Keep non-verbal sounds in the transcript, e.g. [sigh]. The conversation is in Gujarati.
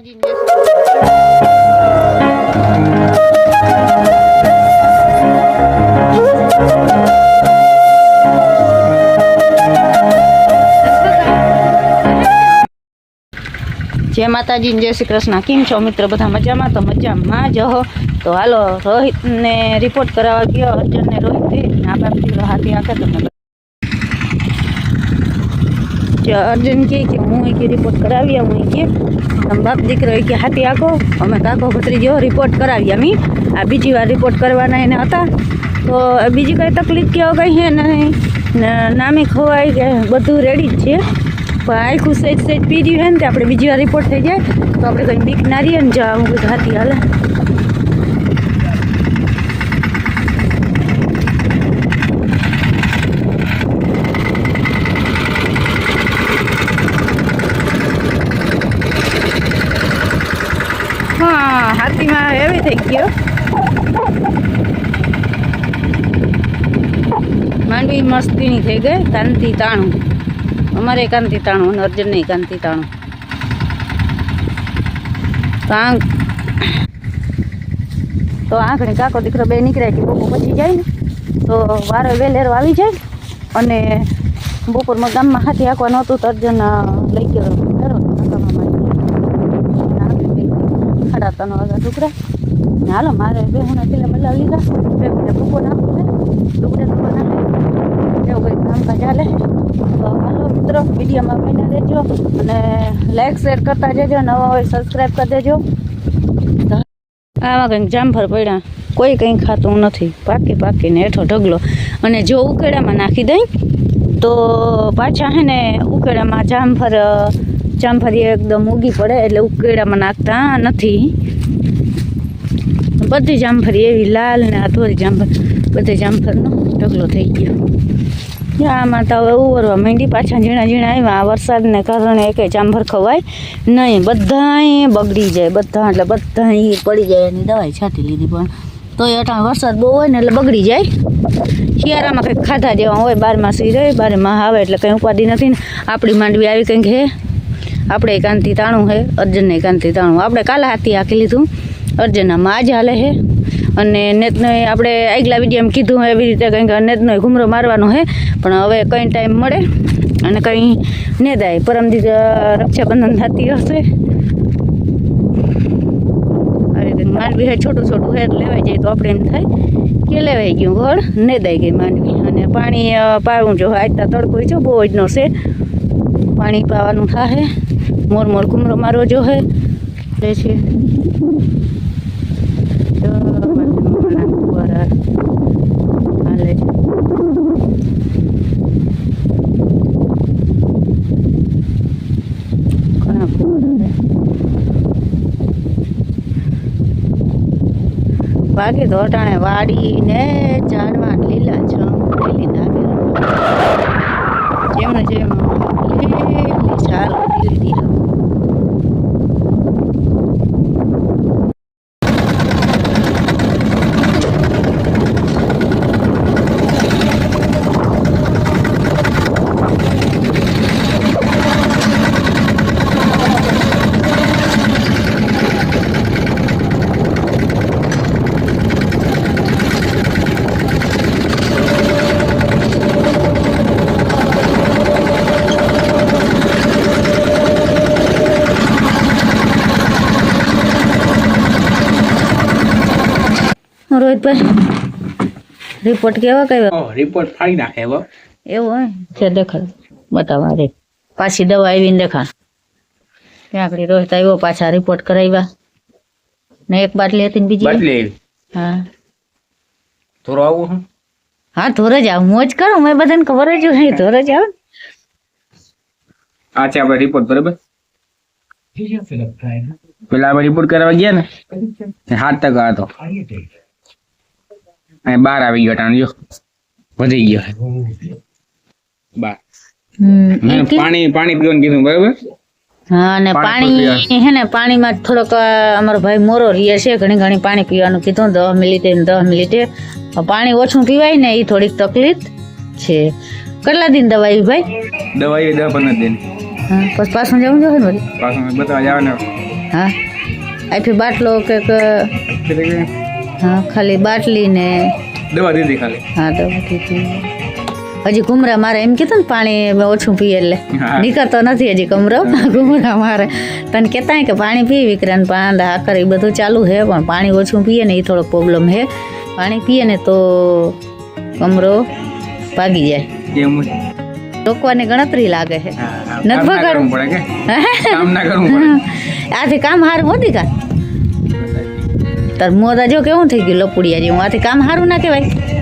માતાજી જય માતાજી, જય શ્રી કૃષ્ણ. કેમ છો મિત્ર? બધા મજામાં? તો મજામાં જ, હો. તો હાલો રોહિતને રિપોર્ટ કરાવવા ગયો. અર્જુનને રોહિત આ બાપ હાથી આખે તમને અર્જુન કે કે હું કે રિપોર્ટ કરાવી હું કે. તમે બાપ દીકરો એ કે હાથી આખો, અમે કાકો જેવો રિપોર્ટ કરાવી અમે આ બીજી વાર રિપોર્ટ કરવાના એને હતા. તો બીજી કંઈ તકલીફ કે કંઈ છે નહીં. નામે ખવાય કે બધું રેડી જ છે. પણ આખું સેજ સહેજ પી રહ્યું છે ને આપણે બીજી વાર રિપોર્ટ થઈ જાય. તો આપણે કંઈ બીક ના રહીએ ને, જા હું કીધું હાથી હાલે. હાથીમાં એવી થઈ ગયો માંડવી મસ્તીની થઈ ગઈ, કાંતિ તાણું. અમારે કાંતિ તાણું અને અર્જુનની કાંતિ તાણું. તો આંખ તો આંખણી કાકો દીકરો બે નીકળ્યા કે બપોર પછી જાય ને, તો વારે વેલેરો આવી જાય અને બપોરમાં ગામમાં હાથી હાંકવાનું હતું તો અર્જુન લઈ ગયો વેરો કાકામાં મારી સાડા ત્રણ વાગ્યા ટુકડા. ને હાલો, મારે બે હું પેલા બદલા લીધા. બે બપોર નાખું છે. ટુકડે ટુકડે નાખે એવું કંઈક કામકાજ ચાલે તો હાલો મિત્રો, વિડીયોમાં બને રહેજો. અને લાઇક શેર કરતા જજો. નવા હોય સબસ્ક્રાઈબ કરી દેજો. આમાં કંઈક જામફળ પડ્યા. કોઈ કંઈ ખાતું નથી. પાકી પાકીને હેઠો ઢગલો. અને જો ઉકેડામાં નાખી દઈ, તો પાછા હે ને ઉકેડામાં જામફળ જામફળી એકદમ ઉગી પડે એટલે ઉકેડામાં નાખતા નથી. બધી જામફળી એવી લાલ ને આધોરી ધોરી જામફળ બધી જામફળનો ઢગલો થઈ ગયો. આમાં તો હવે ઉવરવા માંડી, પાછા ઝીણા ઝીણા આવ્યા. વરસાદને કારણે એકે જામફળ ખવાય નહીં. બધાય બગડી જાય, બધા, એટલે બધાય પડી જાય, એની દવાઈ છાંટી લીધી પણ તોય અટાણ વરસાદ બહુ હોય ને એટલે બગડી જાય. શિયાળામાં કંઈક ખાધા જેવા હોય, બારમાસી રહે, બારમાં આવે એટલે કંઈ ઉપાધિ નથી ને. આપણી માંડવી આવી કંઈક હે. આપણે એકાંતિ તાણું હે, અર્જુનને એકાંતિ તાણું. આપણે કાલે હાથી હાકી લીધું. અર્જુનનામાં આજ હાલે હે. અને નેતનો આપણે આગલા વિડીયોમાં કીધું એવી રીતે કંઈક નેતનો ઘૂમરો મારવાનો હે. પણ હવે કંઈ ટાઈમ મળે અને કંઈ ને દાય પરમદી રક્ષાબંધન થતી હશે. અરે માંડવી હે, છોટું છોટું હે લેવાઈ જાય તો આપણે એમ થાય કે લેવાઈ ગયું. ઘર ને દાય ગઈ માંડવી. અને પાણી પાવું જો આજતા તડકો જો બહુ જ નો છે. પાણી પાવાનું થાહે. મોર મોર કુમરો મારો જો હે એટલે છે. બાકી તો અટાણે વાડી ને ઝાડવા લીલા છમ લીલી નાખેલું જેમ જેમ. લીલી રોહિતભાઈ રિપોર્ટ કેવા કહેવા રિપોર્ટ ફાડી નાખે હવે. એવું હોય છે દેખાડ બતાવવા રે પાછી દવા આવીને દેખાડ ત્યાં આગળ રોહિત આવ્યો પાછા રિપોર્ટ કરાવ્યા. ને એક બાટલી હતી ને બીજી? બદલે હા. થોડો આવું હું? હા ધોરે જ આવ. મોજ કરો મેં બધાને ખબર જ હોય. ધોરે જ આવ આ છે આપણે રિપોર્ટ બરાબર? પેલા આપણે રિપોર્ટ કરાવવા ગયા ને? તે. સાત ટકા હતો અને બાર આવી ગયો ટાણ જો. વધી ગયો. બાર. પાણી પાણી પીવાનું કીધું બરાબર? હા ને પાણી હે ને પાણીમાં થોડોક અમારો ભાઈ મોરો રીએ છે ઘણી ઘણી પાણી પીવાનું કીધું દસ મિનિટે દસ મિનિટે. પાણી ઓછું પીવાય ને એ થોડીક તકલીફ છે. કેટલા દિન દવાઈ ભાઈ? દવા દસ પંદર દિન. હા પછી પાછું જવું જોઈએ ને પાછું બતાવવા જવાનું. હા. આથી બાટલો કે હા ખાલી બાટલી ને દવા દીધી ખાલી. હા તો દીધી. હજી કુમરા મારે એમ કીધું ને પાણી ઓછું પીએ એટલે. નીકળતો નથી હજી કમરો. [laughs] કુમરા મારે. તને કહેતા કે પાણી પી વિક્રાંત પાંદ આકર એ બધું ચાલુ છે પણ પાણી ઓછું પીએ ને એ થોડો પ્રોબ્લેમ છે. પાણી પીએ ને તો કમરો ભાગી જાય. ટોકવાની રોકવાની ગણતરી લાગે છે. નથી કરવું પડે કે? [laughs] કામ ના કરવું પડે. [laughs] આથી કામ હારું હોતી કા? તાર મોદા જો કેવું થઈ ગયું લપુડિયા જેવું. આથી કામ સારું ના કહેવાય.